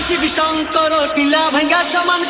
শিব শঙ্কর টিলা ভাঙ্গা সমান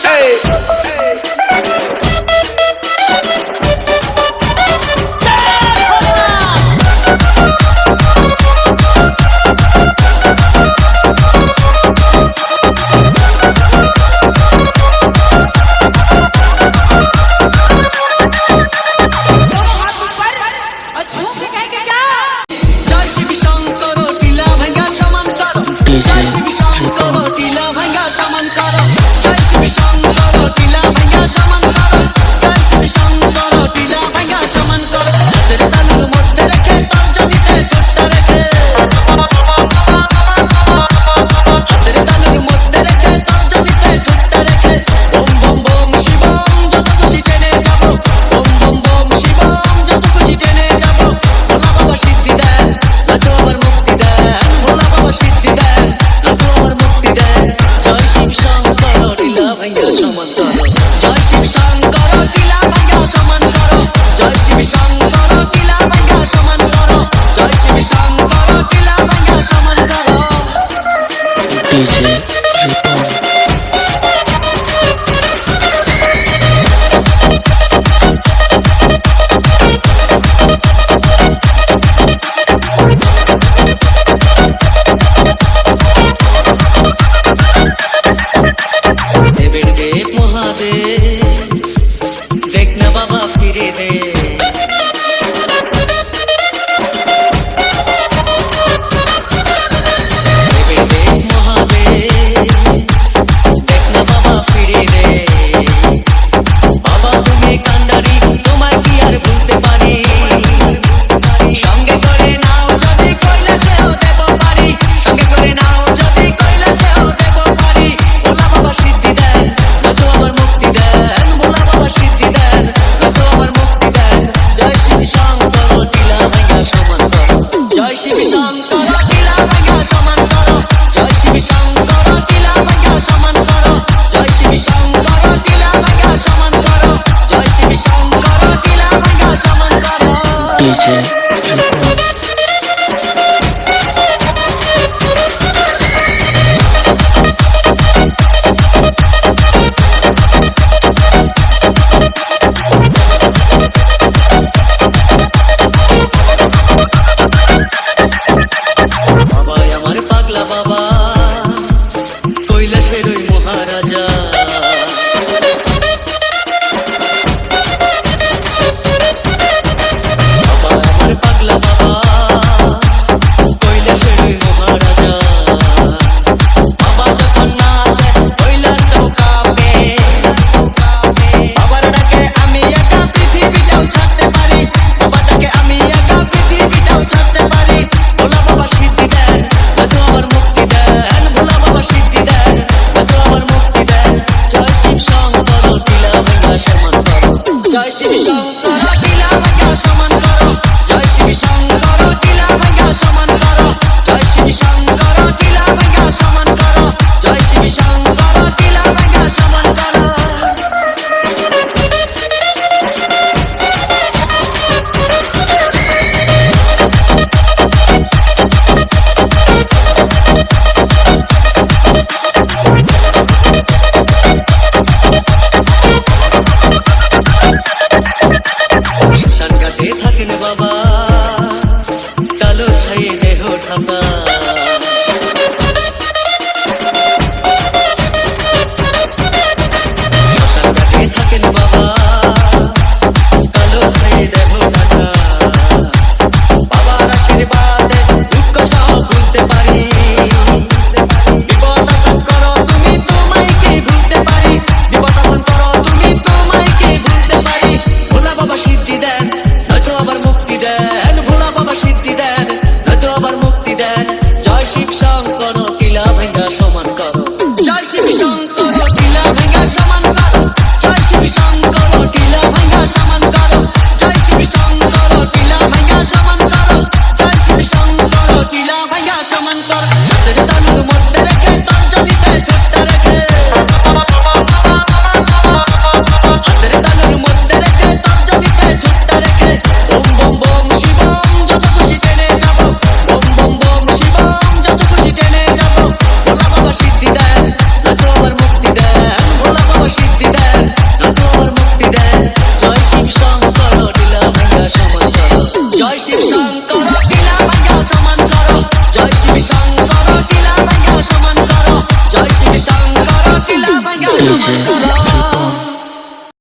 জয় শিব শঙ্কর লীলা মাইয়া সমান করো জয় শিব শঙ্কর লীলা মাইয়া সমান করো। con